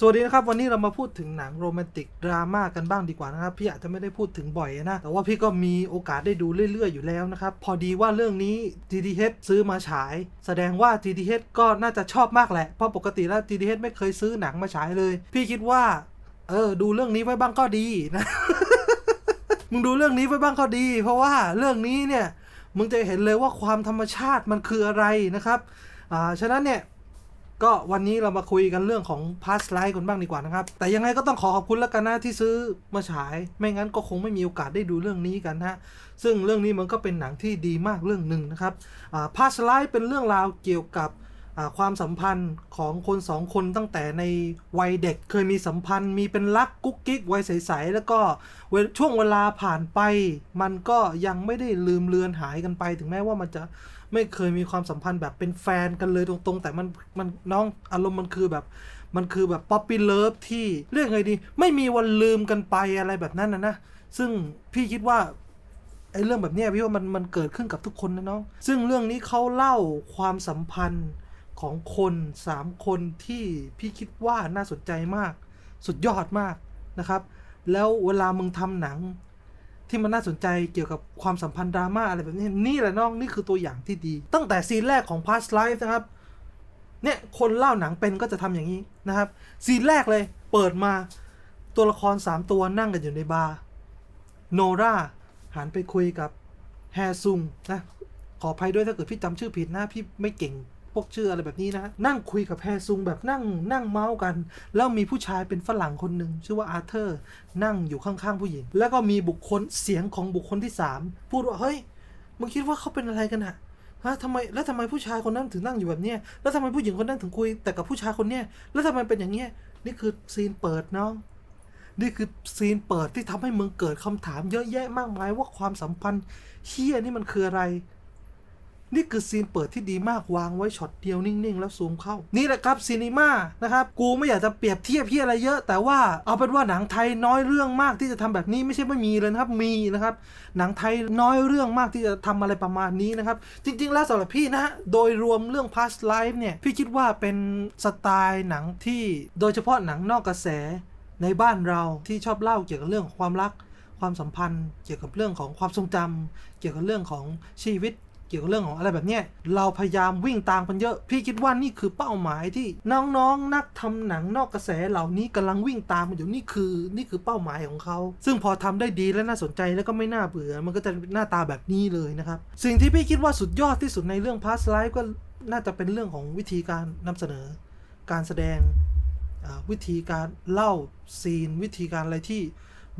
สวัสดีนะครับ วันนี้เรามาพูดถึงหนังโรแมนติกดราม่ากันบ้างดีกว่านะครับ พี่อาจจะไม่ได้พูดถึงบ่อยนะแต่ว่าพี่ก็มีโอกาสได้ดูเรื่อยๆอยู่แล้วนะครับ พอดีว่าเรื่องนี้ GDH ซื้อมาฉาย แสดงว่า GDH ก็น่าจะชอบมากแหละ เพราะปกติแล้ว GDH ไม่เคยซื้อหนังมาฉายเลย พี่คิดว่า เออ ดูเรื่องนี้ไว้บ้างก็ดีนะมึงดูเรื่องนี้ไว้บ้างก็ดี เพราะว่าเรื่องนี้เนี่ยมึงจะเห็นเลยว่าความธรรมชาติมันคืออะไรนะครับอ่าฉะนั้นเนี่ย ก็วันนี้เรามาคุยกันเรื่องของพาสไลท์กันบ้างดีกว่านะครับ แต่ยังไงก็ต้องขอขอบคุณแล้วกันนะที่ซื้อมาฉาย ไม่งั้นก็คงไม่มีโอกาสได้ดูเรื่องนี้กันนะฮะ ซึ่งเรื่องนี้มันก็เป็นหนังที่ดีมากเรื่องหนึ่งนะครับพา past life เป็นเรื่องราวเกี่ยวกับ ความสัมพันธ์ของคนสองคนตั้งแต่ในวัยเด็กเคยมีสัมพันธ์ มีเป็นรักกุ๊กกิ๊กวัยใสๆแล้วก็ช่วงเวลาผ่านไป มันก็ยังไม่ได้ลืมเลือนหายกันไป ถึงแม้ว่ามันจะไม่เคยมีความสัมพันธ์แบบเป็นแฟนกันเลยตรงๆ แต่มันมันน้องอารมณ์มันคือแบบมันคือแบบป๊อปปี้เลิฟที่เรียกไงดี ไม่มีวันลืมกันไปอะไรแบบนั้นนะนะซึ่งพี่คิดว่าไอ้เรื่องแบบนี้พี่ว่ามันมันเกิดขึ้นกับทุกคนนะน้อง ซึ่งเรื่องนี้เขาเล่าความสัมพันธ์ ของคนสามคนที่พี่คิดว่าน่าสนใจมาก สุดยอดมากนะครับ แล้วเวลามึงทำหนัง ที่มันน่าสนใจเกี่ยวกับความสัมพันธ์ดราม่าอะไรแบบนี้นี่แหละน้องนี่คือตัวอย่างที่ดี ตั้งแต่ซีนแรกของ past life นะครับเนี่ยคนเล่าหนังเป็นก็จะทำอย่างนี้นะครับ ซีนแรกเลยเปิดมาตัวละคร 3 ตัวนั่งกันอยู่ในบาร์โนราหันไปคุยกับแฮซุงนะขออภัยด้วยถ้าเกิดพี่จำชื่อผิดนะพี่ไม่เก่ง พวกชื่ออะไรแบบนี้นะ นั่งคุยกับแฮซุงแบบนั่งนั่งเมาส์กัน แล้วมีผู้ชายเป็นฝรั่งคนหนึ่งชื่อว่าอาร์เธอร์ นั่งอยู่ข้างๆผู้หญิง แล้วก็มีบุคคลเสียงของบุคคลที่สามพูดว่าเฮ้ยมึงคิดว่าเขาเป็นอะไรกันอะฮะทำไมแล้วทำไมผู้ชายคนนั้นถึงนั่งอยู่แบบเนี้ยแล้วทำไมผู้หญิงคนนั้นถึงคุยแต่กับผู้ชายคนเนี้ยแล้วทำไมเป็นอย่างเงี้ยนี่คือซีนเปิดน้องนี่คือซีนเปิดที่ทำให้มึงเกิดคำถามเยอะแยะมากมายว่าความสัมพันธ์เฮี้ยนี่มันคืออะไร นี่คือซีนเปิดที่ดีมากวางไว้ช็อตเดียวนิ่งๆ แล้วซูมเข้า นี่แหละครับซีนีมานะครับกูไม่อยากจะเปรียบเทียบพี่อะไรเยอะ แต่ว่าเอาเป็นว่าหนังไทยน้อยเรื่องมากที่จะทำแบบนี้ไม่ใช่ไม่มีเลยนะครับมีนะครับหนังไทยน้อยเรื่องมากที่จะทำอะไรประมาณนี้นะครับจริง ๆ แล้วสำหรับพี่นะโดยรวมเรื่อง past life เนี่ยพี่คิดว่าเป็นสไตล์หนังที่โดยเฉพาะหนังนอกกระแสในบ้านเราที่ชอบเล่าเกี่ยวกับเรื่องของความรักความสัมพันธ์ เกี่ยวกับเรื่องของความทรงจำเกี่ยวกับเรื่องของชีวิต เกี่ยวกับเรื่องของอะไรแบบเนี้ยเราพยายามวิ่งตามกันเยอะ พี่คิดว่านี่คือเป้าหมายที่น้องๆนักทำหนังนอกกระแสเหล่านี้กำลังวิ่งตามกันอยู่นี่คือ นี่คือเป้าหมายของเขา ซึ่งพอทำได้ดีและน่าสนใจแล้วก็ไม่น่าเบื่อ มันก็จะหน้าตาแบบนี้เลยนะครับ สิ่งที่พี่คิดว่าสุดยอดที่สุดในเรื่อง past life ก็น่าจะเป็นเรื่องของวิธีการนำเสนอ การแสดงวิธีการเล่าซีน วิธีการอะไรที่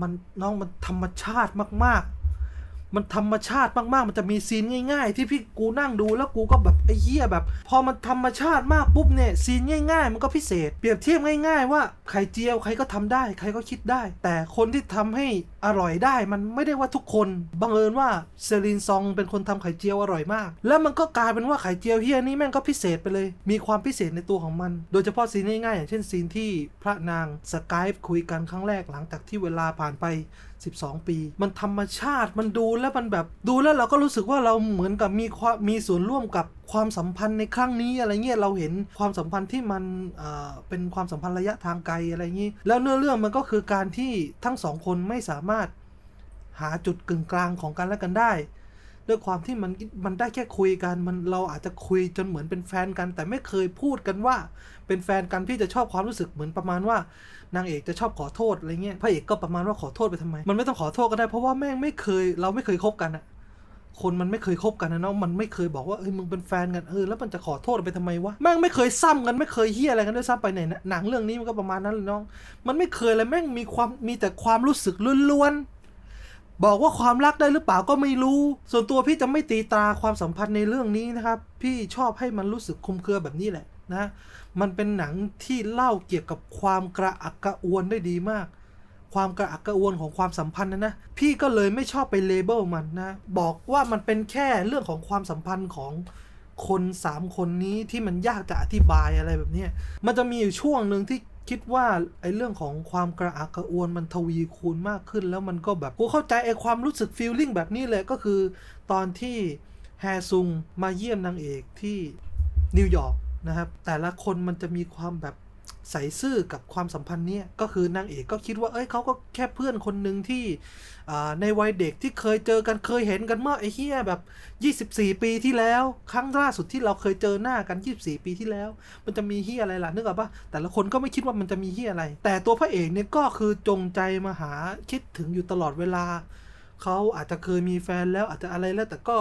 มันน้องมันธรรมชาติมาก มันธรรมชาติมากๆ มันจะมีซีนง่าย ๆ ที่พี่กูนั่งดูแล้วกูก็แบบไอ้เหี้ยแบบ พอมันธรรมชาติมากปุ๊บเนี่ยซีนง่ายๆ มันก็พิเศษ เปรียบเทียบง่าย ๆ ว่าไข่เจียวใครก็ทำได้ ใครก็คิดได้ แต่คนที่ทำให้อร่อยได้มันไม่ได้ว่าทุกคนบังเอิญว่าเซรีนซองเป็นคนทำไข่เจียวอร่อยมาก แล้วมันก็กลายเป็นว่าไข่เจียวเฮียนี่แม่งก็พิเศษไปเลย มีความพิเศษในตัวของมัน โดยเฉพาะซีนง่ายๆอย่างเช่นซีนที่พระนางสกายคุยกันครั้งแรกหลังจากที่เวลาผ่านไป 12 ปี มันธรรมชาติมันดูแล้วมันแบบดูแล้วเราก็รู้สึกว่าเราเหมือนกับมีความมีส่วนร่วมกับความสัมพันธ์ในครั้งนี้อะไรเงี้ยเราเห็นความสัมพันธ์ที่มันเอ่อเป็นความสัมพันธ์ระยะทางไกลอะไรอย่างงี้แล้วเนื้อเรื่องมันก็คือการที่ทั้งสองคนไม่สามารถหาจุดกึ่งกลางของกันและกันได้ ด้วยความที่มันมันได้แค่คุยกันมันเราอาจจะคุยจนเหมือนเป็นแฟนกัน แต่ไม่เคยพูดกันว่า เป็นแฟนกันพี่จะชอบความรู้สึกเหมือนประมาณว่านางเอกจะชอบขอโทษอะไรเงี้ยพระเอกก็ประมาณว่าขอโทษไปทำไม มันไม่ต้องขอโทษก็ได้เพราะว่าแม่งไม่เคย เราไม่เคยคบกันอะคนมันไม่เคยคบกันนะเนาะมันไม่เคยบอกว่าเอ้ยมึงเป็นแฟนกันเออแล้วมันจะขอโทษไปทำไมวะแม่งไม่เคยซ้ำกันไม่เคยเฮียอะไรกันด้วยซ้ำไปไหนนะหนังเรื่องนี้มันก็ประมาณนั้นเลยน้อง มันไม่เคยเลยแม่งมีความมีแต่ความรู้สึกล้วนๆ บอกว่าความรักได้หรือเปล่าก็ไม่รู้ ส่วนตัวพี่จะไม่ตีตราความสัมพันธ์ในเรื่องนี้นะครับ พี่ชอบให้มันรู้สึกคุมเครือแบบนี้แหละนะ มันเป็นหนังที่เล่าเกี่ยวกับความกระอักกระอวนได้ดีมาก ความกระอักกระอวนของความสัมพันธ์นะนะ พี่ก็เลยไม่ชอบไปเลเบลมันนะ บอกว่ามันเป็นแค่เรื่องของความสัมพันธ์ของคนสามคนนี้ที่มันยากจะอธิบายอะไรแบบนี้ มันจะมีอยู่ช่วงหนึ่งที่ คิดว่าไอ้เรื่องของความกระอักกระอ่วนมันทวีคูณมากขึ้น แล้วมันก็แบบกูเข้าใจไอ้ความรู้สึกฟีลลิ่งแบบนี้เลยก็คือ ตอนที่แฮซุงมาเยี่ยมนางเอกที่นิวยอร์กนะครับ แต่ละคนมันจะมีความแบบ ใส่ซื่อกับความสัมพันธ์เนี้ยก็คือนางเอกก็คิดว่าเอ้ยเขาก็แค่เพื่อนคนหนึ่งที่ในวัยเด็กที่เคยเจอกันเคยเห็นกันเมื่อไอ้เฮียแบบ 24 ปีที่แล้ว ครั้งล่าสุดที่เราเคยเจอหน้ากัน 24 ปีที่แล้ว มันจะมีเฮียอะไรล่ะนึกออกปะแต่ละคนก็ไม่คิดว่ามันจะมีเฮียอะไร แต่ตัวพระเอกเนี่ยก็คือจงใจมาหาคิดถึงอยู่ตลอดเวลาเขาอาจจะเคยมีแฟนแล้วอาจจะอะไรแล้วแต่ก็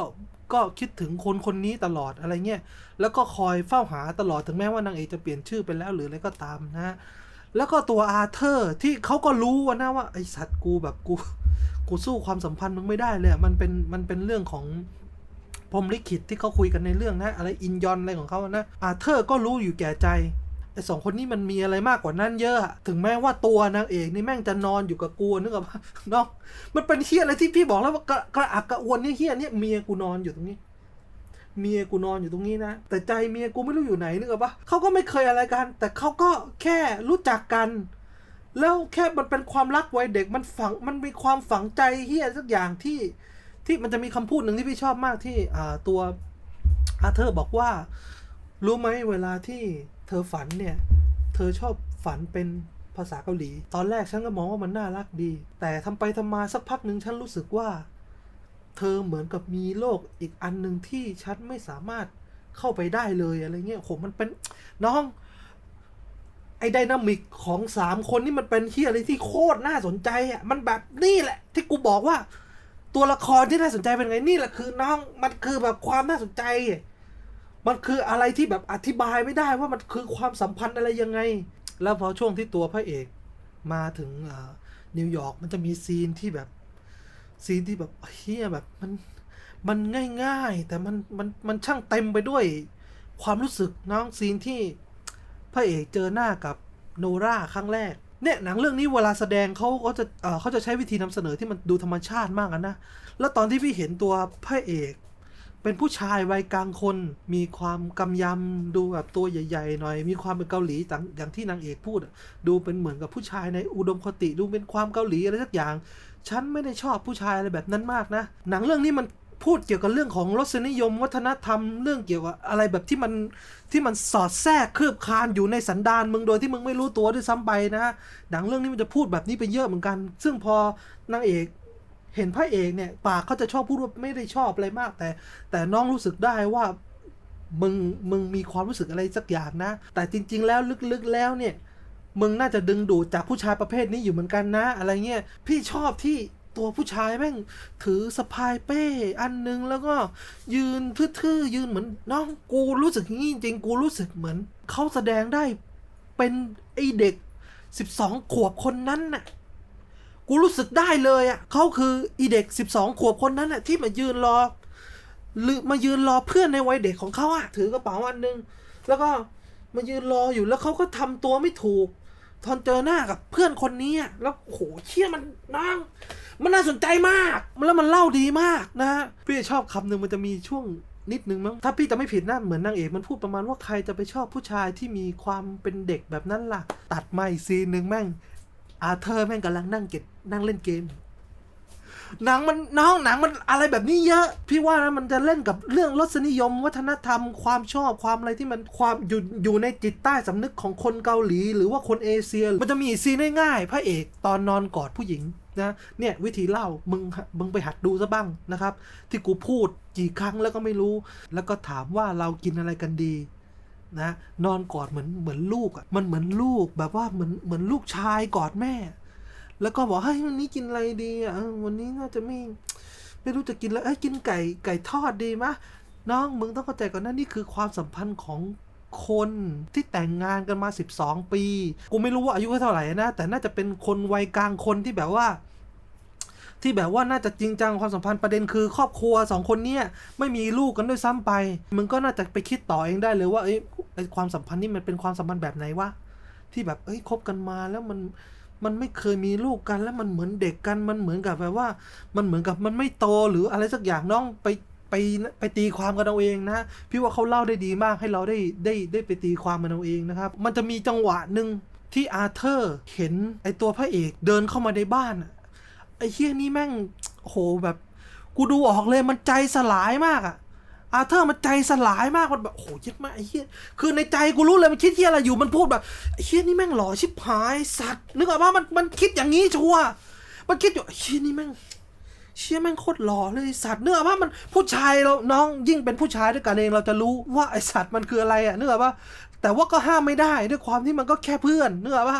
ก็คิดถึงคนคนนี้ตลอดอะไรเงี้ย แล้วก็คอยเฝ้าหาตลอดถึงแม้ว่านางเอกจะเปลี่ยนชื่อไปแล้วหรืออะไรก็ตามนะ แล้วก็ตัวอาเธอร์ที่เขาก็รู้ว่านะว่าไอสัตว์กูแบบกูกูสู้ความสัมพันธ์มึงไม่ได้เลยมันเป็นมันเป็นเรื่องของพรมลิขิตที่เขาคุยกันในเรื่องนะ อะไรอินยอนอะไรของเขานะอาเธอร์ก็รู้อยู่แก่ใจ ไอสองคนนี้มันมีอะไรมากกว่านั้นเยอะ ถึงแม้ว่าตัวนางเอกนี่แม่งจะนอนอยู่กับกูนึกออกปะเนาะมันเป็นเฮียอะไรที่พี่บอกแล้วว่ากระกระอักกระอวนเนี่ยเฮียเนี่ยเมียกูนอนอยู่ตรงนี้ เมียกูนอนอยู่ตรงนี้นะ แต่ใจเมียกูไม่รู้อยู่ไหนนึกออกปะเขาก็ไม่เคยอะไรกัน แต่เขาก็แค่รู้จักกัน แล้วแค่มันเป็นความรักวัยเด็กมันฝังมันมีความฝังใจเฮียสักอย่างที่ ที่มันจะมีคำพูดหนึ่งที่พี่ชอบมากที่อ่าตัวอาเธอร์บอกว่า รู้ไหมเวลาที่ ธอฝันเนี่ย เธอชอบฝันเป็นภาษาเกาหลี ตอนแรกฉันก็มองว่ามันน่ารักดี แต่ทำไปทำมาสักพักหนึ่งฉันรู้สึกว่า เธอเหมือนกับมีโลกอีกอันหนึ่งที่ฉันไม่สามารถเข้าไปได้เลยอะไรเงี้ยโหมันเป็นน้อง ไอ้ไดนามิกของสามคนนี่มันเป็นที่อะไรที่โคตรน่าสนใจอะ มันแบบนี่แหละ ที่กูบอกว่า ตัวละครที่น่าสนใจเป็นไงนี่แหละคือน้องมันคือแบบความน่าสนใจ มันคืออะไรที่แบบอธิบายไม่ได้ว่ามันคือความสัมพันธ์อะไรยังไง แล้วพอช่วงที่ตัวพระเอกมาถึงนิวยอร์กมันจะมีซีนที่แบบซีนที่แบบเฮียแบบมันมันง่ายๆ แต่มันมันมันช่างเต็มไปด้วยความรู้สึกน้องซีนที่พระเอกเจอหน้ากับโนราครั้งแรกเนี่ยหนังเรื่องนี้เวลาแสดงเขาก็จะเขาจะใช้วิธีนำเสนอที่มันดูธรรมชาติมากนะ แล้วตอนที่พี่เห็นตัวพระเอก เป็นผู้ชายวัยกลางคน มีความกำยำ ดูแบบตัวใหญ่ๆหน่อย มีความเป็นเกาหลีต่างอย่างที่นางเอกพูด ดูเป็นเหมือนกับผู้ชายในอุดมคติ ดูเป็นความเกาหลีอะไรสักอย่าง ฉันไม่ได้ชอบผู้ชายอะไรแบบนั้นมากนะ หนังเรื่องนี้มันพูดเกี่ยวกับเรื่องของรสนิยม วัฒนธรรมเรื่องเกี่ยวกับอะไรแบบที่มันที่มันสอดแทรกคืบคานอยู่ในสันดานมึงโดยที่มึงไม่รู้ตัวด้วยซ้ำไปนะหนังเรื่องนี้มันจะพูดแบบนี้ไปเยอะเหมือนกัน ซึ่งพอนางเอก เห็นพระเอกเนี่ย ปากเขาจะชอบพูดว่าไม่ได้ชอบอะไรมาก แต่ แต่น้องรู้สึกได้ว่ามึงมึงมีความรู้สึกอะไรสักอย่างนะ แต่จริง ๆ แล้วลึกๆแล้วเนี่ย มึงน่าจะดึงดูดจากผู้ชายประเภทนี้อยู่เหมือนกันนะ อะไรเงี้ยพี่ชอบที่ตัวผู้ชายแม่งถือสะพายเป้อันนึงแล้วก็ยืนทื่อๆยืนเหมือนน้องกูรู้สึกอย่างนี้จริงกูรู้สึกเหมือนเขาแสดงได้เป็นไอเด็กสิบสองขวบคนนั้นน่ะ กูรู้สึกได้เลยอะเขาคืออีเด็กสิบสองขวบคนนั้นแหละที่มายืนรอ หรือมายืนรอเพื่อนในวัยเด็กของเขาอะถือกระเป๋าอันนึง แล้วก็มายืนรออยู่แล้วเขาก็ทำตัวไม่ถูก ตอนเจอหน้ากับเพื่อนคนนี้อะแล้วโหเชี่ยมันนางมันน่าสนใจมากแล้วมันเล่าดีมากนะพี่ชอบคำหนึ่งมันจะมีช่วงนิดนึงมั้งถ้าพี่จะไม่ผิดนะเหมือนนางเอกมันพูดประมาณว่าใครจะไปชอบผู้ชายที่มีความเป็นเด็กแบบนั้นล่ะ ตัดมาอีกซีนหนึ่งแม่ง อาเธอร์แม่งกำลังนั่งเก็บนั่งเล่นเกม หนังมันน้องหนังมันอะไรแบบนี้เยอะ พี่ว่านะมันจะเล่นกับเรื่องรสนิยม วัฒนธรรมความชอบความอะไรที่มันความอยู่อยู่ในจิตใต้สำนึกของคนเกาหลี หรือว่าคนเอเชีย มันจะมีซีนง่ายๆพระเอกตอนนอนกอดผู้หญิงนะเนี่ยวิธีเล่ามึงมึงไปหัดดูซะบ้างนะครับ ที่กูพูดกี่ครั้งแล้วก็ไม่รู้ แล้วก็ถามว่าเรากินอะไรกันดี นะนอนกอดเหมือนเหมือนลูกอะมันเหมือนลูกแบบว่าเหมือนเหมือนลูกชายกอดแม่ แล้วก็บอกเฮ้ยวันนี้กินอะไรดีอะวันนี้น่าจะไม่ไม่รู้จะกินแล้วเอ้ยกินไก่ไก่ทอดดีมะน้องมึงต้องเข้าใจก่อนนะนี่คือความสัมพันธ์ของคนที่แต่งงานกันมา 12 ปี กูไม่รู้ว่าอายุเท่าไหร่นะ แต่น่าจะเป็นคนวัยกลางคนที่แบบว่า ที่แบบว่าน่าจะจริงจังความสัมพันธ์ประเด็นคือ ครอบครัวสองคนเนี้ยไม่มีลูกกันด้วยซ้ำไป มึงก็น่าจะไปคิดต่อเองได้เลยว่าเอ้ยไอ้ความสัมพันธ์นี่มันเป็นความสัมพันธ์แบบไหนวะที่แบบเอ้ยคบกันมาแล้วมันมันไม่เคยมีลูกกันแล้วมันเหมือนเด็กกันมันเหมือนกับแบบว่า มันเหมือนกับมันไม่โตหรืออะไรสักอย่างน้องไปไปไปตีความกันเอาเองนะพี่ว่าเขาเล่าได้ดีมากให้เราได้ได้ได้ไปตีความมันเอาเองนะครับ มันจะมีจังหวะหนึ่งที่อาเธอร์เห็นไอตัวพระเอกเดินเข้ามาในบ้าน เฮี้ยนี่แม่งโหแบบ กูดูออกเลยมันใจสลายมากอะอาเธอร์มันใจสลายมากมันแบบโอ้โหเย็ดมากไอ้เหี้ยคือในใจกูรู้เลยมันคิดเหี้ยอะไรอยู่มันพูดแบบไอ้เหี้ยนี่แม่งหล่อชิบหายสัตว์นึกออกว่ามันมันคิดอย่างนี้ชัวร์มันคิดอยู่ไอ้เหี้ยนี่แม่งเชี่ยแม่งโคตรหล่อเลยสัตว์เนื้อว่ามันผู้ชายเราน้องยิ่งเป็นผู้ชายด้วยกันเองเราจะรู้ว่าไอสัตว์มันคืออะไรอะเนื้อว่าแต่ว่าก็ห้ามไม่ได้ด้วยความที่มันก็แค่เพื่อนเนื้อว่า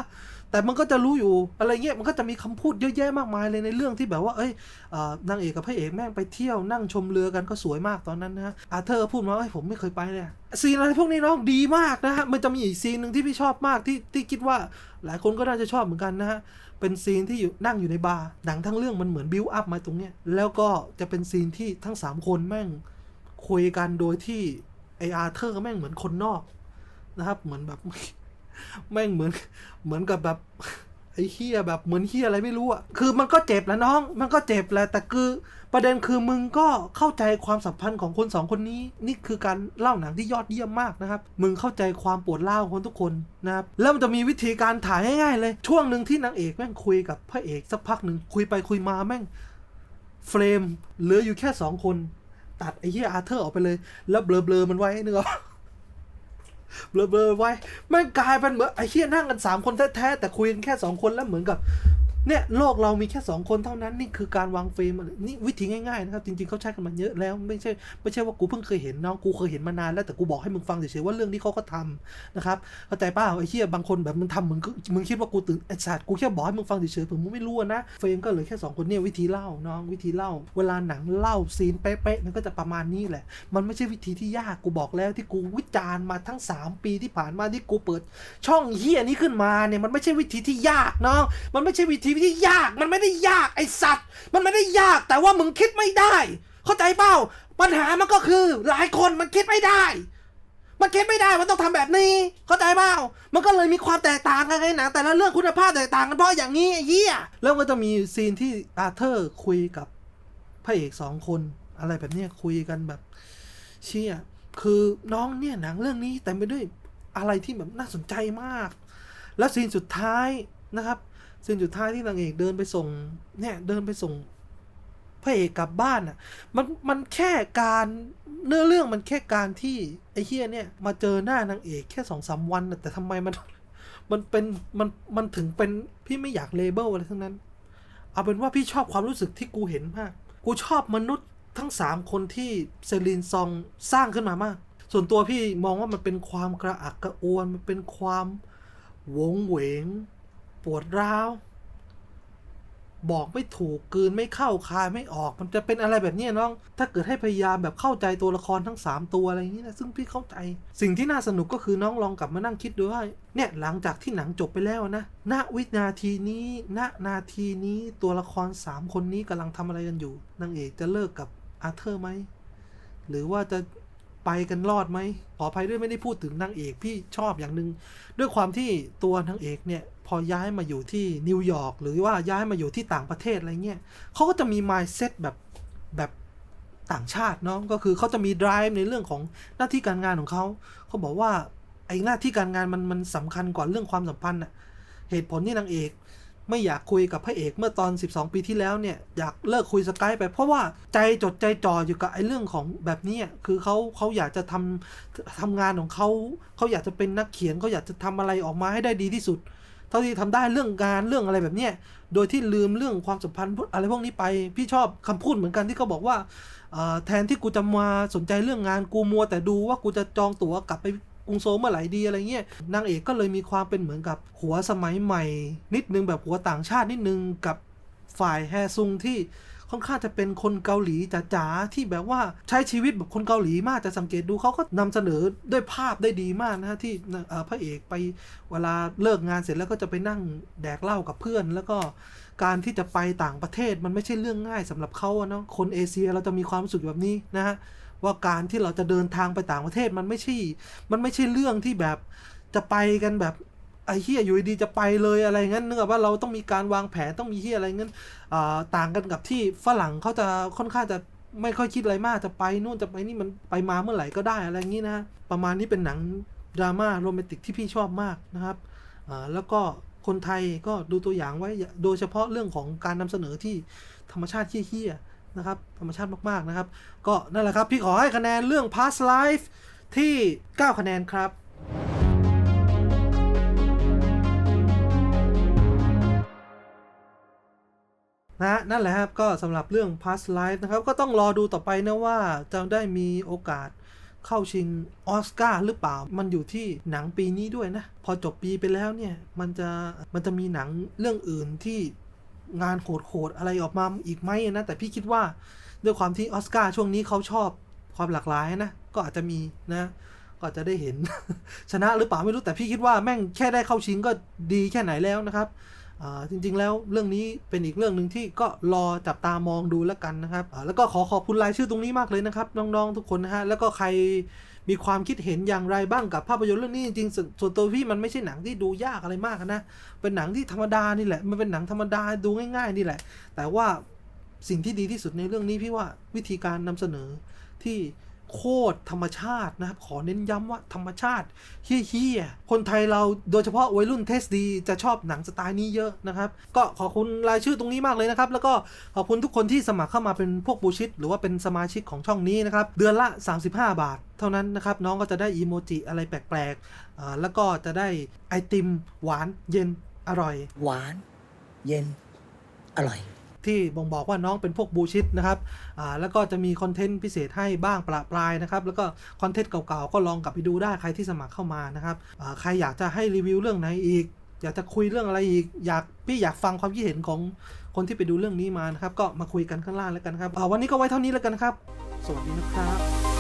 แต่มันก็จะรู้อยู่อะไรเงี้ยมันก็จะมีคำพูดเยอะแยะมากมายเลยในเรื่องที่แบบว่าเอ้ยอนางเอกกับพระเอกแม่งไปเที่ยวนั่งชมเรือกันก็สวยมากตอนนั้นนะอาเธอร์พูดมาว่าเอ้ยผมไม่เคยไปเลยซีนอะไรพวกนี้น้องดีมากนะฮะมันจะมีอีกซีนหนึ่งที่พี่ชอบมากที่ที่คิดว่าหลายคนก็น่าจะชอบเหมือนกันนะฮะเป็นซีนที่อยู่นั่งอยู่ในบาร์หนังทั้งเรื่องมันเหมือนบิวอัพมาตรงเนี้ยแล้วก็จะเป็นซีนที่ทั้งสามคนแม่งคุยกันโดยที่ไออาร์เธอร์แม่งเหมือนคนนอกนะครับเหมือนแบบ แม่งเหมือนเหมือนกับแบบไอ้เฮียแบบเหมือนเฮียอะไรไม่รู้อะ คือมันก็เจ็บแหล้วน้อง มันก็เจ็บแหละ แต่คือประเด็นคือมึงก็เข้าใจความสัมพันธ์ของคนสองคนนี้ นี่คือการเล่าหนังที่ยอดเยี่ยมมากนะครับ มึงเข้าใจความปวดร้าวของคนทุกคนนะครับ แล้วมันจะมีวิธีการถ่ายง่ายๆเลย ช่วงหนึ่งที่นางเอกแม่งคุยกับพระเอกสักพักหนึ่งคุยไปคุยมาแม่งเฟรมเหลืออยู่แค่สองคน ตัดไอ้เหี้ยอาร์เธอร์ออกไปเลย แล้วเบลอๆมันไว้นึกอ เบลอๆไว้แม่งกลายเป็นเหมือนไอ้เฮี้ยนั่งกันสามคนแท้ๆแต่คุยกันแค่สองคนแล้วเหมือนกับ เนี่ยโลกเรามีแค่สองคนเท่านั้นนี่คือการวางเฟรมนี่วิธีง่ายๆนะครับจริงๆเขาใช้กันมาเยอะแล้วไม่ใช่ไม่ใช่ว่ากูเพิ่งเคยเห็นน้องกูเคยเห็นมานานแล้วแต่กูบอกให้มึงฟังเฉยๆว่าเรื่องนี้เขาก็ทำนะครับเข้าใจป่าวไอ้เหี้ยบางคนแบบมึงทำมึงก็มึงคิดว่ากูตื่นไอ้สัตว์กูแค่บอกให้มึงฟังเฉยๆผมมึงไม่รู้นะเฟรมก็เหลือแค่สองคนเนี่ยวิธีเล่าน้องวิธีเล่า เวลาหนังเล่าซีนเป๊ะๆมันก็จะประมาณนี้แหละ มันไม่ใช่วิธีที่ยากกูบอกแล้วที่กูวิจารณ์มาทั้ง 3 ปีที่ผ่านมาที่กูเปิด ช่องเฮียนี้ขึ้นมาเนี่ยมันไม่ใช่วิธีที่ยากน้องมันไม่ใช่วิธีที่ยาก มันไม่ได้ยากไอสัตว์ มันไม่ได้ยากแต่ว่ามึงคิดไม่ได้ เข้าใจเปล่าปัญหามันก็คือ หลายคนมันคิดไม่ได้ มันคิดไม่ได้มันต้องทำแบบนี้ เข้าใจเปล่ามันก็เลยมีความแตกต่างกันไงหนังแต่ละเรื่องคุณภาพแตกต่างกันเพราะอย่างนี้ไอ้เหี้ยแล้วก็จะมีซีนที่อาเธอร์คุยกับพระเอกสองคน อะไรแบบนี้คุยกันแบบ เชี่ยคือน้องเนี่ยหนังเรื่องนี้แต่ไปด้วยอะไรที่แบบน่าสนใจมาก แล้วซีนสุดท้ายนะครับ ซีนสุดท้ายที่นางเอกเดินไปส่ง เนี่ยเดินไปส่งพระเอกกลับบ้านอะ มันมันแค่การเนื้อเรื่องมันแค่การที่ไอ้เฮียเนี่ยมาเจอหน้านางเอกแค่สองสามวันแต่ทำไมมันมันเป็นมันมันถึงเป็นพี่ไม่อยากเลเบลอะไรทั้งนั้น เอาเป็นว่าพี่ชอบความรู้สึกที่กูเห็นมาก กูชอบมนุษย์ทั้งสามคนที่เซรีนซองสร้างขึ้นมามาก ส่วนตัวพี่มองว่ามันเป็นความกระอักกระอ่วนมันเป็นความโหวงเหวง ปวดร้าว บอกไม่ถูกกืนไม่เข้าคายไม่ออกมันจะเป็นอะไรแบบนี้น้อง ถ้าเกิดให้พยายามแบบเข้าใจตัวละครทั้ง 3 ตัวอะไรอย่างนี้นะซึ่งพี่เข้าใจ สิ่งที่น่าสนุกก็คือน้องลองกลับมานั่งคิดดูว่าเนี่ยหลังจากที่หนังจบไปแล้วนะณวินาทีนี้ณนาทีนี้ตัวละคร 3 คนนี้กำลังทำอะไรกันอยู่นางเอกจะเลิกกับอาเธอร์ไหมหรือว่าจะ ไปกันรอดไหมขออภัยด้วยไม่ได้พูดถึงนางเอกพี่ชอบอย่างหนึ่งด้วยความที่ตัวนางเอกเนี่ยพอย้ายมาอยู่ที่นิวยอร์กหรือว่าย้ายมาอยู่ที่ต่างประเทศอะไรเงี้ยเขาก็จะมี mindset แบบแบบต่างชาติเนาะก็คือเขาจะมี drive ในเรื่องของหน้าที่การงานของเขาเขาบอกว่าไอ้หน้าที่การงานมันมันสำคัญกว่าเรื่องความสัมพันธ์อะเหตุผลที่นางเอก ไม่อยากคุยกับพระเอกเมื่อตอน 12 ปีที่แล้วเนี่ย อยากเลิกคุยสกายไป เพราะว่าใจจดใจจ่ออยู่กับไอ้เรื่องของแบบนี้คือเขาเขาอยากจะทำทำงานของเขาเขาอยากจะเป็นนักเขียนเขาอยากจะทำอะไรออกมาให้ได้ดีที่สุด เท่าที่ทำได้เรื่องงานเรื่องอะไรแบบเนี้ยโดยที่ลืมเรื่องความสัมพันธ์อะไรพวกนี้ไป พี่ชอบคำพูดเหมือนกันที่เขาบอกว่าแทนที่กูจะมาสนใจเรื่องงานกูมัวแต่ดูว่ากูจะจองตั๋วกลับไป กรุงโซเมื่อไหร่ดีอะไรเงี้ยนางเอกก็เลยมีความเป็นเหมือนกับหัวสมัยใหม่ นิดนึงแบบหัวต่างชาตินิดนึงกับฝ่ายแฮซุงที่ค่อนข้างจะเป็นคนเกาหลีจ๋าๆที่แบบว่าใช้ชีวิตแบบคนเกาหลีมากจะสังเกตดูเขาก็นำเสนอด้วยภาพได้ดีมากนะฮะที่พระเอกไปเวลาเลิกงานเสร็จแล้วก็จะไปนั่งแดกเหล้ากับเพื่อน แล้วก็การที่จะไปต่างประเทศมันไม่ใช่เรื่องง่ายสำหรับเขาเนาะคนเอเชียเราจะมีความรู้สึกแบบนี้นะฮะ ว่าการที่เราจะเดินทางไปต่างประเทศมันไม่ใช่ มันไม่ใช่เรื่องที่แบบจะไปกันแบบไอ้เฮียอยู่ดีๆจะไปเลยอะไรงั้นเนื่องว่าเราต้องมีการวางแผนต้องมีเฮียอะไรงั้นต่างกันกับที่ฝรั่งเขาจะค่อนข้างจะไม่ค่อยคิดอะไรมากจะไปนู่นจะไปนี่มันไปมาเมื่อไหร่ก็ได้อะไรอย่างนี้นะประมาณนี้เป็นหนังดราม่าโรแมนติกที่พี่ชอบมากนะครับแล้วก็คนไทยก็ดูตัวอย่างไว้โดยเฉพาะเรื่องของการนำเสนอที่ธรรมชาติเฮี้ยๆ นะครับ ธรรมชาติมาก ๆ นะครับ ก็นั่นแหละครับ พี่ขอให้คะแนนเรื่อง past life ที่ 9 คะแนนครับนะนั่นแหละครับ ก็สำหรับเรื่อง past life นะครับ ก็ต้องรอดูต่อไปนะว่าจะได้มีโอกาสเข้าชิงออสการ์หรือเปล่า มันอยู่ที่หนังปีนี้ด้วยนะ พอจบปีไปแล้วเนี่ย มันจะ มันจะมีหนังเรื่องอื่นที่ งานโหดๆอะไรออกมาอีกไหมนะแต่พี่คิดว่าด้วยความที่ออสการ์ช่วงนี้เขาชอบความหลากหลายนะก็อาจจะมีนะก็จะได้เห็นชนะหรือเปล่าไม่รู้แต่พี่คิดว่าแม่งแค่ได้เข้าชิงก็ดีแค่ไหนแล้วนะครับจริงๆแล้วเรื่องนี้เป็นอีกเรื่องหนึ่งที่ก็รอจับตามองดูแล้วกันนะครับแล้วก็ขอขอบคุณรายชื่อตรงนี้มากเลยนะครับน้องๆทุกคนนะฮะแล้วก็ใคร มีความคิดเห็นอย่างไรบ้างกับภาพยนตร์เรื่องนี้จริงๆส่วนตัวพี่มันไม่ใช่หนังที่ดูยากอะไรมากนะ เป็นหนังที่ธรรมดานี่แหละ มันเป็นหนังธรรมดาดูง่าย ๆ นี่แหละ แต่ว่าสิ่งที่ดีที่สุดในเรื่องนี้พี่ว่าวิธีการนำเสนอที่ โคตรธรรมชาตินะครับ ขอเน้นย้ำว่าธรรมชาติเฮี้ยๆคนไทยเราโดยเฉพาะวัยรุ่นเทสดีจะชอบหนังสไตล์นี้เยอะนะครับ ก็ขอบคุณรายชื่อตรงนี้มากเลยนะครับ แล้วก็ขอบคุณทุกคนที่สมัครเข้ามาเป็นพวกบูชิต หรือว่าเป็นสมาชิกของช่องนี้นะครับ เดือนละ 35 บาท เท่านั้นนะครับ น้องก็จะได้อีโมจิอะไรแปลกๆแล้วก็จะได้ไอติมหวานเย็นอร่อย หวาน เย็นอร่อย ที่บ่งบอกว่าน้องเป็นพวกบูชิดนะครับอ่าแล้วก็จะมีคอนเทนต์พิเศษให้บ้างประปรายนะครับ แล้วก็คอนเทนต์เก่าๆก็ลองกลับไปดูได้ใครที่สมัครเข้ามานะครับอ่าใครอยากจะให้รีวิวเรื่องไหนอีก อยากจะคุยเรื่องอะไรอีก อยากพี่อยากฟังความคิดเห็นของคนที่ไปดูเรื่องนี้มานะครับ ก็มาคุยกันข้างล่างแล้วกันครับอ่าวันนี้ก็ไว้เท่านี้แล้วกันครับ สวัสดีนะครับ